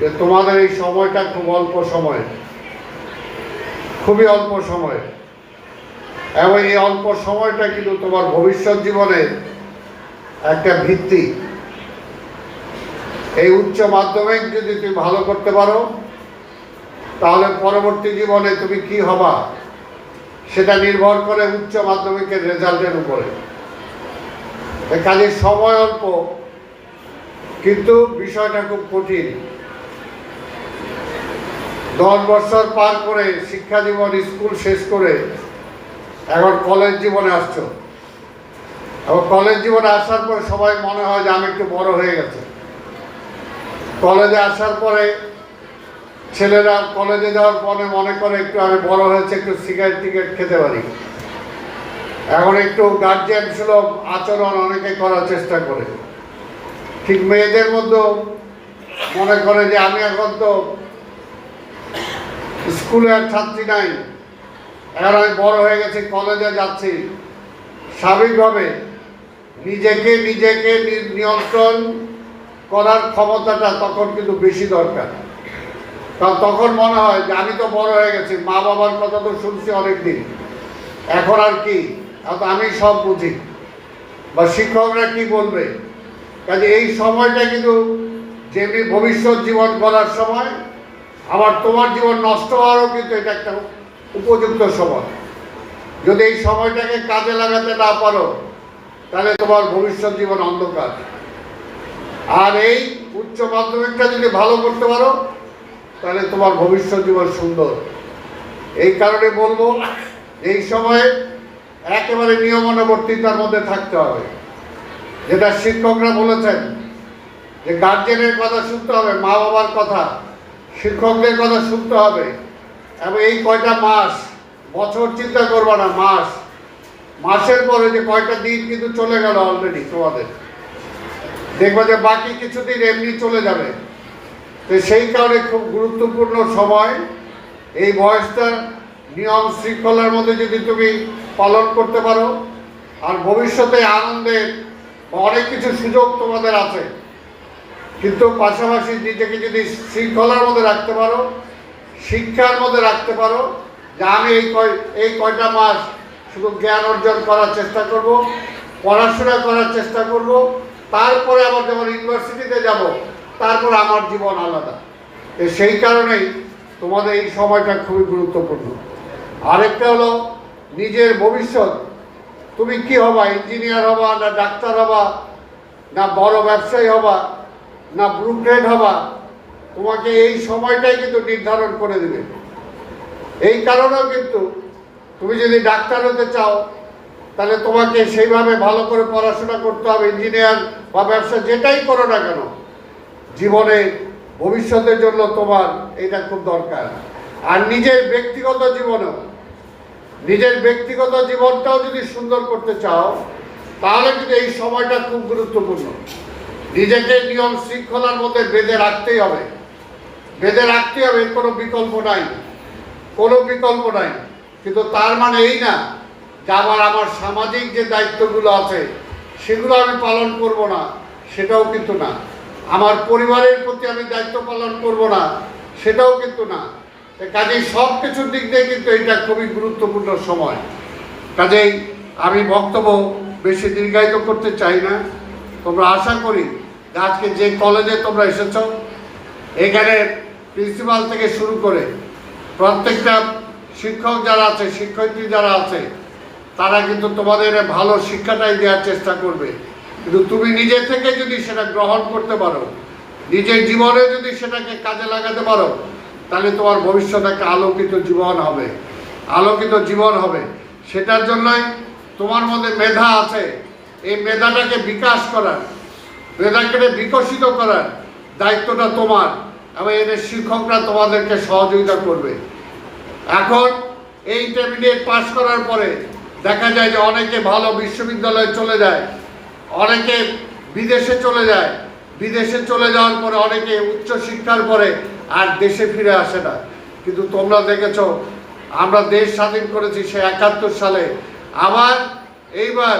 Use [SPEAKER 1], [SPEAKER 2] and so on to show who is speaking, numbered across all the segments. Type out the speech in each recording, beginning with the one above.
[SPEAKER 1] যে তোমাদের এই সময়টা খুব অল্প সময়। খুবই অল্প সময়। এবং এই অল্প সময়টা কিন্তু তোমার ভবিষ্যৎ জীবনের একটা ভিত্তি। এই উচ্চ মাধ্যমিক যদি তুমি ভালো করতে পারো, তাহলে পরবর্তী জীবনে তুমি কি হবা, সেটা নির্ভর করে উচ্চ মাধ্যমিকের রেজাল্টের উপরে। কাজে সময় অল্প, কিন্তু বিষয়টা খুব কঠিন। দশ বছর পার করে শিক্ষা জীবন, স্কুল শেষ করে এখন কলেজ জীবনে আসছো। এবং কলেজ জীবনে আসার পরে সবাই মনে হয় যে আমি একটু বড় হয়ে গেছে। কলেজে আসার পরে ছেলেরা কলেজে যাওয়ার পরে মনে করে একটু আমি বড় হয়েছে, একটু সিগারেট টিকেট খেতে পারি। এখন একটু গার্জিয়ান সুলভ আচরণ অনেকে করার চেষ্টা করে। ঠিক মেয়েদের মধ্যেও মনে করে যে আমি এখন তো স্কুলে আর ছাত্রী নাই। আমি বড় হয়ে গেছি, কলেজে যাচ্ছি। স্বাভাবিকভাবে নিজেকে নিজেকে নিয়ন্ত্রণ করার ক্ষমতাটা তখন কিন্তু বেশি দরকার। কারণ তখন মনে হয় যে আমি তো বড় হয়ে গেছি, মা বাবার কথা তো শুনছি অনেক দিন এখন আর কি? আমি সব বুঝি। বা শিক্ষকরা কি বলবে? কাজে এই সময়টা কিন্তু যেমনি ভবিষ্যৎ জীবন গড়ার সময় আবার তোমার জীবন নষ্ট হওয়ারও কিন্তু এটা একটা উপযুক্ত সময়। যদি এই সময়টাকে কাজে লাগাতে না পারো, তাহলে তোমার ভবিষ্যৎ জীবন অন্ধকার। আর এই উচ্চ মাধ্যমিকটা যদি ভালো করতে পারো, তাহলে তোমার ভবিষ্যৎ জীবন সুন্দর। এই কারণে বলব, এই সময়ে একেবারে নিয়মানুবর্তিতার মধ্যে থাকতে হবে। যেটা শিক্ষকরা বলেছেন, যে গার্জেনের কথা শুনতে হবে মা বাবার কথা। শিক্ষকদের কথা শুনতে হবে। এবং এই কয়টা মাস, বছর চিন্তা করবে না, মাস। মাসের পরে যে কয়টা দিন কিন্তু চলে গেল অলরেডি তোমাদের। দেখবে যে বাকি কিছুদিন এমনি চলে যাবে। তো সেই কারণে খুব গুরুত্বপূর্ণ সময়। এই বয়সটা নিয়ম শৃঙ্খলার মধ্যে যদি তুমি পালন করতে পারো, আর ভবিষ্যতে আনন্দের অনেক কিছু সুযোগ তোমাদের আছে। কিন্তু পাশাপাশি নিজেকে যদি শৃঙ্খলার মধ্যে রাখতে পারো, শিক্ষার মধ্যে রাখতে পারো, যে আমি এই কয়, এই কয়টা মাস শুধু জ্ঞান অর্জন করার চেষ্টা করব, পড়াশোনা করার চেষ্টা করব, তারপরে আবার যখন ইউনিভার্সিটিতে যাব, তারপর আমার জীবন আলাদা। তো সেই কারণেই তোমাদের এই সময়টা খুবই গুরুত্বপূর্ণ। আরেকটা হলো, নিজের ভবিষ্যৎ, তুমি কি হবা, ইঞ্জিনিয়ার হবা না ডাক্তার হবা না বড় ব্যবসায়ী হবা না ব্রুগ্রেড হবা, তোমাকে এই সময়টাই কিন্তু নির্ধারণ করে দেবে। এই কারণেও কিন্তু তুমি যদি ডাক্তার হতে চাও, তাহলে তোমাকে সেইভাবে ভালো করে পড়াশোনা করতে হবে ইঞ্জিনিয়ার বা ব্যবসা যেটাই করো না কেন, জীবনে ভবিষ্যতের জন্য তোমার এটা খুব দরকার। আর নিজের ব্যক্তিগত জীবনেও, নিজের ব্যক্তিগত জীবনটাও যদি সুন্দর করতে চাও, তাহলে কিন্তু এই সময়টা খুব গুরুত্বপূর্ণ। নিজেকে নিয়ম শৃঙ্খলার মধ্যে বেঁধে রাখতেই হবে। বেঁধে রাখতেই হবে কোনো বিকল্প নাই। কোনো বিকল্প নাই। কিন্তু তার মানে এই না, যে আবার আমার সামাজিক যে দায়িত্বগুলো আছে, সেগুলো আমি পালন করব না, সেটাও কিন্তু না। আমার পরিবারের প্রতি আমি দায়িত্ব পালন করব না, সেটাও কিন্তু না। কাজেই সব কিছুর দিক দিয়ে কিন্তু এটা খুবই গুরুত্বপূর্ণ সময়। কাজেই আমি বক্তব্য বেশি দীর্ঘায়িত করতে চাই না। তোমরা আশা করি আজকে যে কলেজে তোমরা এসেছ, এখানে প্রিন্সিপাল থেকে শুরু করে প্রত্যেকটা শিক্ষক যারা আছে, শিক্ষয়িত্রী যারা আছে, তারা কিন্তু তোমাদের ভালো শিক্ষাটাই দেওয়ার চেষ্টা করবে। কিন্তু তুমি নিজে থেকে যদি সেটা গ্রহণ করতে পারো, নিজের জীবনে যদি সেটাকে কাজে লাগাতে পারো, তাহলে তোমার ভবিষ্যৎ একটা আলোকিত জীবন হবে। আলোকিত জীবন হবে। সেটার জন্যই তোমার মধ্যে মেধা আছে। এই মেধাটাকে বিকাশ করার। মেধাকে বিকশিত করার দায়িত্বটা তোমার এবং এদের শিক্ষকরা তোমাদেরকে সহযোগিতা করবে। এখন এই ইন্টারমিডিয়েট পাশ করার পরে দেখা যায় যে অনেকে ভালো বিশ্ববিদ্যালয়ে চলে যায়, অনেকে বিদেশে চলে যায়, বিদেশে চলে যাওয়ার পরে অনেকে উচ্চ শিক্ষার পরে আর দেশে ফিরে আসে না। কিন্তু তোমরা দেখেছ, আমরা দেশ স্বাধীন করেছি সে একাত্তর সালে। আবার এইবার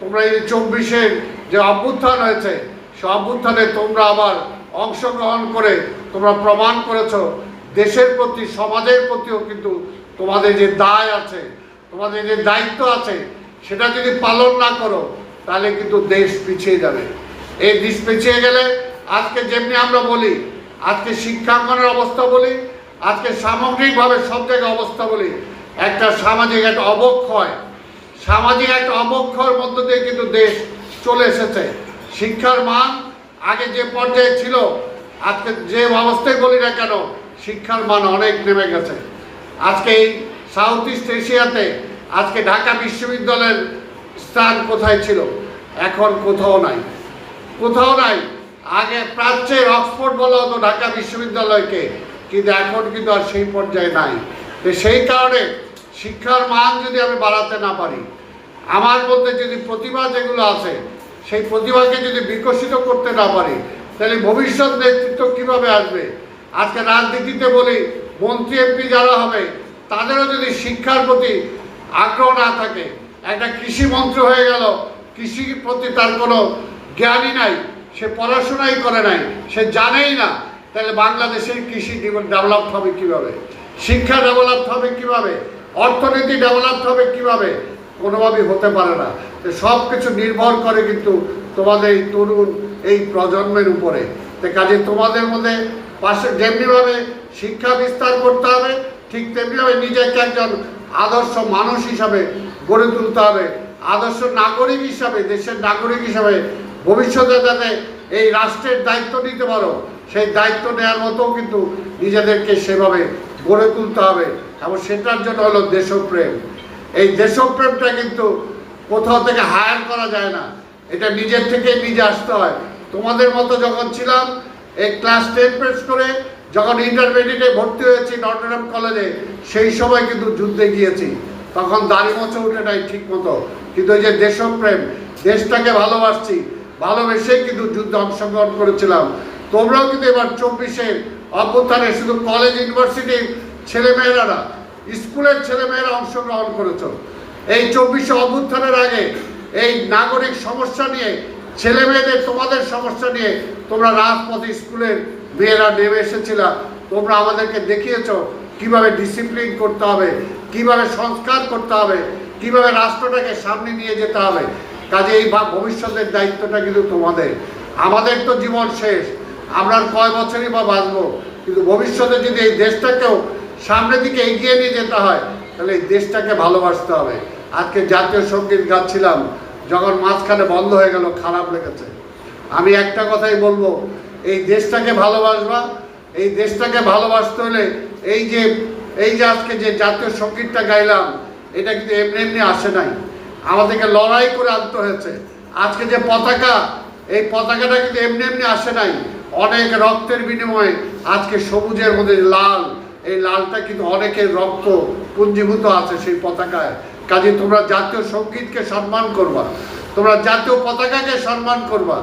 [SPEAKER 1] তোমরা এই চব্বিশের যে অভ্যুত্থান হয়েছে, সে অভ্যুত্থানে তোমরা আবার অংশগ্রহণ করে তোমরা প্রমাণ করেছ। দেশের প্রতি, সমাজের প্রতিও কিন্তু তোমাদের যে দায় আছে, তোমাদের যে দায়িত্ব আছে, সেটা যদি পালন না করো, তাহলে কিন্তু দেশ পিছিয়ে যাবে। এই দেশ পিছিয়ে গেলে আজকে যেমনি আমরা বলি, আজকে শিক্ষাঙ্গনের অবস্থা বলি, আজকে সামগ্রিকভাবে সব জায়গায় অবস্থা বলি, একটা সামাজিক একটা অবক্ষয়। সামাজিক একটা অবক্ষয়ের মধ্য দিয়ে কিন্তু দেশ চলে এসেছে। শিক্ষার মান আগে যে পর্যায়ে ছিল, আজকে যে অবস্থায় বলি না কেন, শিক্ষার মান অনেক নেমে গেছে। আজকে এই সাউথ ইস্ট এশিয়াতে আজকে ঢাকা বিশ্ববিদ্যালয়ের স্থান কোথায় ছিল? এখন কোথাও নাই। কোথাও নাই। আগে প্রাচ্যের অক্সফোর্ড বলা হতো ঢাকা বিশ্ববিদ্যালয়কে, কিন্তু এখন কিন্তু আর সেই পর্যায়ে নাই। তো সেই কারণে শিক্ষার মান যদি আমি বাড়াতে না পারি আমার মধ্যে যদি প্রতিভা যেগুলো আছে, সেই প্রতিভাকে যদি বিকশিত করতে না পারি, তাহলে ভবিষ্যৎ নেতৃত্ব কীভাবে আসবে? আজকে রাজনীতিতে বলি, মন্ত্রী, এমপি যারা হবে, তাদেরও যদি শিক্ষার প্রতি আগ্রহ না থাকে, একটা কৃষি মন্ত্রী হয়ে গেল কৃষির প্রতি তার কোনো জ্ঞানই নাই, সে পড়াশোনাই করে নাই, সে জানেই না, তাহলে বাংলাদেশের কৃষি ডেভেলপ হবে কীভাবে? শিক্ষা ডেভেলপ হবে কীভাবে? অর্থনীতি ডেভেলপ হবে কীভাবে? কোনোভাবেই হতে পারে না। সব কিছু নির্ভর করে কিন্তু তোমাদের এই তরুণ, এই প্রজন্মের উপরে। তো কাজে তোমাদের মধ্যে পাশে যেমনিভাবে শিক্ষা বিস্তার করতে হবে, ঠিক তেমনিভাবে নিজেকে একজন আদর্শ মানুষ হিসাবে গড়ে তুলতে হবে। আদর্শ নাগরিক হিসাবে, দেশের নাগরিক হিসাবে ভবিষ্যতে যাতে এই রাষ্ট্রের দায়িত্ব নিতে পারো, সেই দায়িত্ব নেওয়ার মতো কিন্তু নিজেদেরকে সেভাবে গড়ে তুলতে হবে। এবং সেটার জন্য হলো দেশপ্রেম। এই দেশপ্রেমটা কিন্তু কোথাও থেকে হায়ার করা যায় না। এটা নিজের থেকে নিজে আসতে হয়। তোমাদের মতো যখন ছিলাম, এই ক্লাস টেন পেস করে যখন ইন্টারমিডিয়েটে ভর্তি হয়েছি নটরডেম কলেজে, সেই সময় কিন্তু যুদ্ধে গিয়েছি। তখন দাড়ি মোছে উঠে নাই ঠিক মতো। কিন্তু এই যে দেশপ্রেম, দেশটাকে ভালোবাসছি ভালোবেসেই কিন্তু যুদ্ধে অংশগ্রহণ করেছিলাম। তোমরাও কিন্তু এবার চব্বিশে অভ্যুত্থানে শুধু কলেজ ইউনিভার্সিটির ছেলেমেয়েরা না স্কুলের ছেলেমেয়েরা অংশগ্রহণ করেছ। এই চব্বিশে অভ্যুত্থানের আগে এই নাগরিক সমস্যা নিয়ে ছেলে মেয়েদের তোমাদের সমস্যা নিয়ে তোমরা রাজপথে স্কুলের মেয়েরা নেমে এসেছিলা। তোমরা আমাদেরকে দেখিয়েছ কীভাবে ডিসিপ্লিন করতে হবে, কীভাবে সংস্কার করতে হবে, কীভাবে রাষ্ট্রটাকে সামনে নিয়ে যেতে হবে। কাজে এই ভবিষ্যতের দায়িত্বটা কিন্তু তোমাদের। আমাদের তো জীবন শেষ। আমরা কয় বছরই বা বাঁচবো? কিন্তু ভবিষ্যতে যদি এই দেশটাকেও সামনের দিকে এগিয়ে নিয়ে যেতে হয়, তাহলে এই দেশটাকে ভালোবাসতে হবে। আজকে জাতীয় সংগীত গাচ্ছিলাম, যখন মাঝখানে বন্ধ হয়ে গেল, খারাপ লেগেছে। আমি একটা কথাই বলব, এই দেশটাকে ভালোবাসবা, এই দেশটাকে ভালোবাসতে হলে এই যে এই যে আজকে যে জাতীয় সঙ্গীতটা গাইলাম, এটা কিন্তু এমনি এমনি আসে নাই। আমাদেরকে লড়াই করে আনতে হয়েছে। আজকে যে পতাকা, এই পতাকাটা কিন্তু এমনি এমনি আসে নাই। অনেক রক্তের বিনিময়ে আজকে সবুজের মধ্যে লাল এই লালটা কিন্তু অনেকের রক্ত পুঞ্জীভূত আছে সেই পতাকায়। কাজে তোমরা জাতীয় সঙ্গীতকে সম্মান করবা। তোমরা জাতীয় পতাকাকে সম্মান করবা।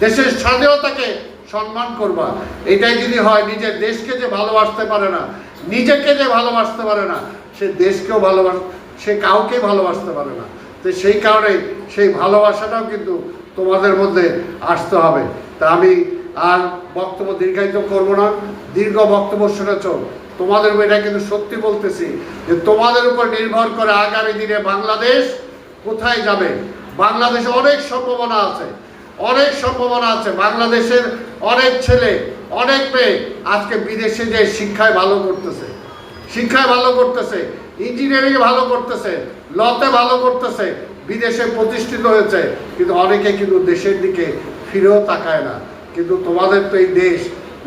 [SPEAKER 1] দেশের স্বাধীনতাকে সম্মান করবা। এটাই যদি হয়, নিজের দেশকে যে ভালোবাসতে পারে না, নিজেকে যে ভালোবাসতে পারে না, সে দেশকেও ভালোবাস, সে কাউকে ভালোবাসতে পারে না। তো সেই কারণে সেই ভালোবাসাটাও কিন্তু তোমাদের মধ্যে আসতে হবে। তা আমি আর বক্তব্য দীর্ঘায়িত করব না, দীর্ঘ বক্তব্য শুনেছ। তোমাদের এটা কিন্তু সত্যি বলতেছি যে তোমাদের উপর নির্ভর করে আগামী দিনে বাংলাদেশ কোথায় যাবে। বাংলাদেশে অনেক সম্ভাবনা আছে, অনেক সম্ভাবনা আছে। বাংলাদেশের অনেক ছেলে, অনেক মেয়ে আজকে বিদেশে যে শিক্ষায় ভালো করতেছে, শিক্ষায় ভালো করতেছে, ইঞ্জিনিয়ারিংয়ে ভালো করতেছে, লতে ভালো করতেছে, বিদেশে প্রতিষ্ঠিত হয়েছে, কিন্তু অনেকে কিন্তু দেশের দিকে ফিরেও তাকায় না। কিন্তু তোমাদের তো এই দেশ,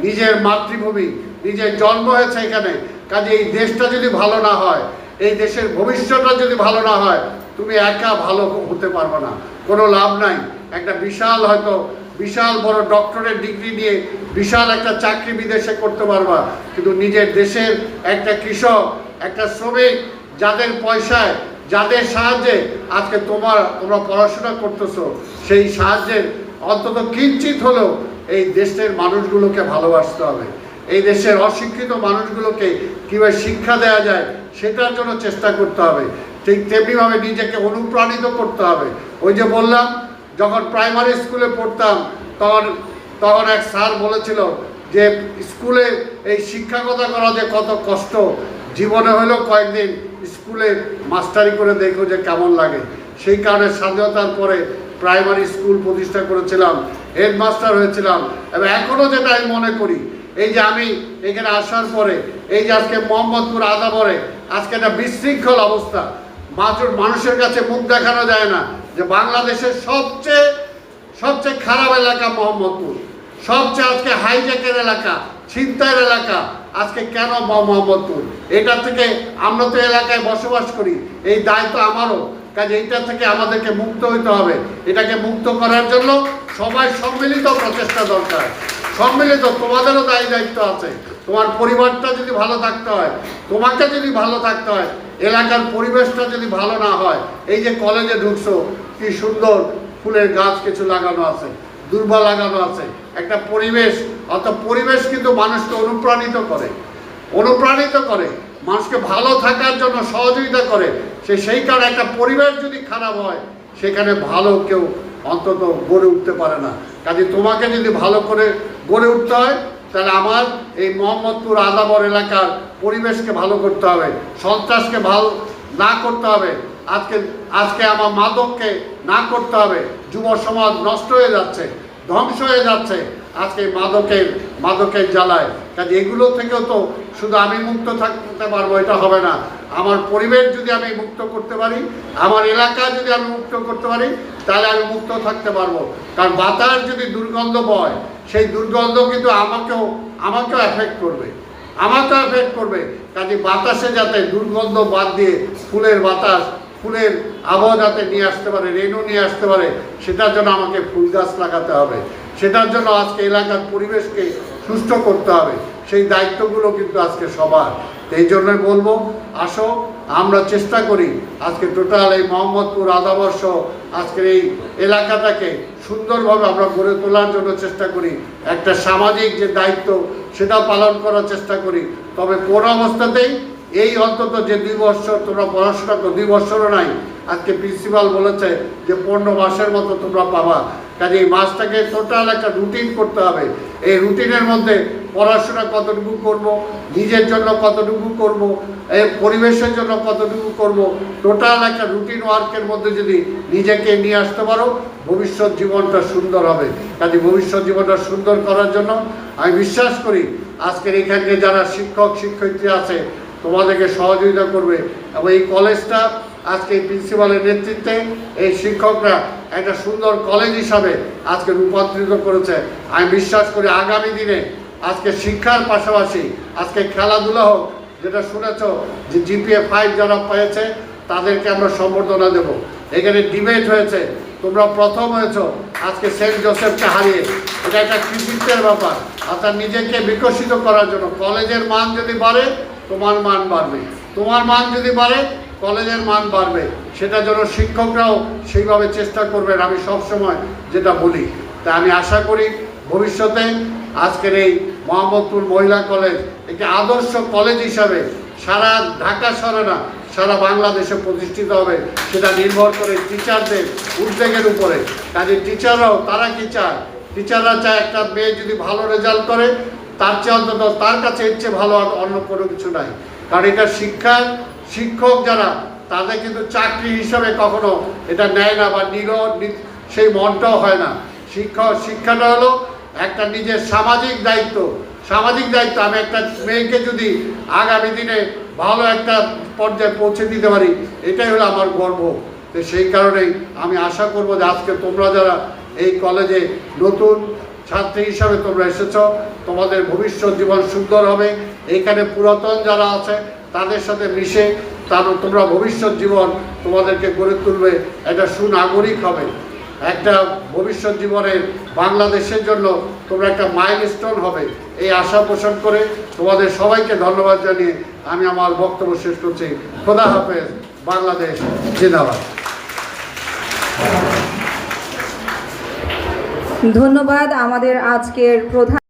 [SPEAKER 1] নিজের মাতৃভূমি, নিজের জন্ম হয়েছে এখানে। কাজে এই দেশটা যদি ভালো না হয়, এই দেশের ভবিষ্যৎটা যদি ভালো না হয়, তুমি একা ভালো হতে পারবে না। কোনো লাভ নাই। একটা বিশাল হয়তো, বিশাল বড় ডক্টরের ডিগ্রি নিয়ে বিশাল একটা চাকরি বিদেশে করতে পারবা। কিন্তু নিজের দেশের একটা কৃষক, একটা শ্রমিক, যাদের পয়সায়, যাদের সাহায্যে আজকে তোমার, তোমরা পড়াশোনা করতেছো, সেই সাহায্যের অন্তত কিঞ্চিত হলেও এই দেশের মানুষগুলোকে ভালোবাসতে হবে। এই দেশের অশিক্ষিত মানুষগুলোকে কীভাবে শিক্ষা দেওয়া যায়, সেটার জন্য চেষ্টা করতে হবে। ঠিক তেমনিভাবে নিজেকে অনুপ্রাণিত করতে হবে। ওই যে বললাম, যখন প্রাইমারি স্কুলে পড়তাম, তখন তখন এক স্যার বলেছিল যে, স্কুলে এই শিক্ষকতা করা যে কত কষ্ট, জীবনে হলেও কয়েকদিন স্কুলে মাস্টারি করে দেখো যে কেমন লাগে। সেই কারণে স্বাধীনতার পরে প্রাইমারি স্কুল প্রতিষ্ঠা করেছিলাম, হেডমাস্টার হয়েছিলাম, এবং এখনও যেটা আমি মনে করি, এই যে আমি এখানে আসার পরে, এই যে আজকে মোহাম্মদপুর আদাবরে, আজকে একটা বিশৃঙ্খল অবস্থা। মানুষ মানুষের কাছে মুখ দেখানো যায় না যে বাংলাদেশের সবচেয়ে সবচেয়ে খারাপ এলাকা মোহাম্মদপুর। সবচেয়ে আজকে হাইজ্যাকের এলাকা, ছিনতাইয়ের এলাকা, আজকে কেন মহ- মোহাম্মদপুর? এটা থেকে আমরা তো এলাকায় বসবাস করি, এই দায়িত্ব আমারও। কাজে এইটা থেকে আমাদেরকে মুক্ত হইতে হবে। এটাকে মুক্ত করার জন্য সবাই সম্মিলিত প্রচেষ্টা দরকার। সম্মিলিত, তোমাদেরও দায়ী দায়িত্ব আছে। তোমার পরিবারটা যদি ভালো থাকতে হয়, তোমাকে যদি ভালো থাকতে হয়, এলাকার পরিবেশটা যদি ভালো না হয়, এই যে কলেজে ঢুকছো, কি সুন্দর ফুলের গাছ কিছু লাগানো আছে, দুর্বা লাগানো আছে। একটা পরিবেশ অর্থাৎ পরিবেশ কিন্তু মানুষকে অনুপ্রাণিত করে। অনুপ্রাণিত করে, মানুষকে ভালো থাকার জন্য সহযোগিতা করে সে সেই কারণে একটা পরিবেশ যদি খারাপ হয়, সেখানে ভালো কেউ অন্তত গড়ে উঠতে পারে না। কাজে তোমাকে যদি ভালো করে গড়ে উঠতে হয়, তাহলে আমার এই মোহাম্মদপুর আদাবর এলাকার পরিবেশকে ভালো করতে হবে, সন্ত্রাসকে ভালো না করতে হবে, আজকে আজকে আমার মাদককে না করতে হবে, যুব সমাজ নষ্ট হয়ে যাচ্ছে, ধ্বংস হয়ে যাচ্ছে, আজকে মাদকের মাদকের জ্বালায়। কাজে এগুলো থেকেও তো শুধু আমি মুক্ত থাকতে পারব, এটা হবে না। আমার পরিবেশ যদি আমি মুক্ত করতে পারি, আমার এলাকা যদি আমি মুক্ত করতে পারি, তাহলে আমি মুক্ত থাকতে পারব। কারণ বাতাস যদি দুর্গন্ধ বয়, সেই দুর্গন্ধ কিন্তু আমাকেও আমাকেও এফেক্ট করবে। আমাকে এফেক্ট করবে। কাজে বাতাসে যাতে দুর্গন্ধ বাদ দিয়ে ফুলের বাতাস, ফুলের আবহাওয়া যাতে নিয়ে আসতে পারে রেনু নিয়ে আসতে পারে, সেটার জন্য আমাকে ফুল গাছ লাগাতে হবে। সেটার জন্য আজকে এলাকার পরিবেশকে সুস্থ করতে হবে। সেই দায়িত্বগুলো কিন্তু আজকে সবার। এই জন্যই বলব, আসো, আমরা চেষ্টা করি আজকে টোটাল এই মোহাম্মদপুর আদাবর্ষ আজকের এই এলাকাটাকে সুন্দরভাবে আমরা গড়ে তোলার জন্য চেষ্টা করি। একটা সামাজিক যে দায়িত্ব সেটা পালন করার চেষ্টা করি। তবে কোন অবস্থাতেই এই অন্তত যে দুই বছর তোমরা পড়াশোনা করো, দুই বছরও নাই, আজকে প্রিন্সিপাল বলেছে যে পনেরো মাসের মতো তোমরা পাবা। কাজে এই মাসটাকে টোটাল একটা রুটিন করতে হবে। এই রুটিনের মধ্যে পড়াশোনা কতটুকু করব, নিজের জন্য কতটুকু করব এই পরিবেশের জন্য কতটুকু করব, টোটাল একটা রুটিন ওয়ার্কের মধ্যে যদি নিজেকে নিয়ে আসতে পারো, ভবিষ্যৎ জীবনটা সুন্দর হবে। কাজে ভবিষ্যৎ জীবনটা সুন্দর করার জন্য আমি বিশ্বাস করি, আজকের এখানে যারা শিক্ষক, শিক্ষয়িত্রী আছে, তোমাদেরকে সহযোগিতা করবে। এবং এই কলেজটা আজকে প্রিন্সিপালের নেতৃত্বে এই শিক্ষকরা একটা সুন্দর কলেজ হিসাবে আজকে রূপান্তরিত করেছে। আমি বিশ্বাস করি আগামী দিনে আজকে শিক্ষার পাশাপাশি আজকে খেলাধুলা হোক, যেটা শুনেছ যে জিপিএ ফাইভ যারা পেয়েছে, তাদেরকে আমরা সম্বর্ধনা দেব। এখানে ডিবেট হয়েছে। তোমরা প্রথম হয়েছ, আজকে সেন্ট জোসেফকে হারিয়ে। এটা একটা কৃতিত্বের ব্যাপার। অর্থাৎ নিজেকে বিকশিত করার জন্য কলেজের মান যদি বাড়ে, তোমার মান বাড়বে। তোমার মান যদি বাড়ে, কলেজের মান বাড়বে। সেটার জন্য শিক্ষকরাও সেইভাবে চেষ্টা করবেন। আমি সবসময় যেটা বলি। তা আমি আশা করি ভবিষ্যতে আজকের এই মোহাম্মদপুর মহিলা কলেজ, একটি আদর্শ কলেজ হিসাবে সারা ঢাকা শহরে না, সারা বাংলাদেশে প্রতিষ্ঠিত হবে। সেটা নির্ভর করে টিচারদের উদ্যোগের উপরে। কাজে টিচাররাও তারা কি চায়? টিচাররা চায় একটা মেয়ে যদি ভালো রেজাল্ট করে, তার চেয়ে অন্তত তার কাছে এর চেয়ে ভালো আর অন্য কোনো কিছু নাই। কারণ এটা শিক্ষার শিক্ষক যারা, তাদের কিন্তু চাকরি হিসাবে কখনো এটা নেয় না বা নিল নি- সেই মনটাও হয় না। শিক্ষক শিক্ষাটা হলো একটা নিজের সামাজিক দায়িত্ব। সামাজিক দায়িত্ব, আমি একটা মেয়েকে যদি আগামী দিনে ভালো একটা পর্যায়ে পৌঁছে দিতে পারি, এটাই হলো আমার গর্ব। তো সেই কারণেই আমি আশা করব যে আজকে তোমরা যারা এই কলেজে নতুন ছাত্রী হিসাবে তোমরা এসেছ, তোমাদের ভবিষ্যৎ জীবন সুন্দর হবে। এইখানে পুরাতন যারা আছে, তাদের সাথে মিশে তার তোমরা ভবিষ্যৎ জীবন তোমাদেরকে গড়ে তুলবে। একটা সুনাগরিক হবে। একটা ভবিষ্যৎ জীবনের বাংলাদেশের জন্য তোমরা একটা মাইল স্টোন হবে। এই আশা পোষণ করে তোমাদের সবাইকে ধন্যবাদ জানিয়ে আমি আমার বক্তব্য শেষ করছি। খোদা হাফেজ, বাংলাদেশ জিন্দাবাদ।
[SPEAKER 2] ধন্যবাদ আমাদের আজকের প্রধান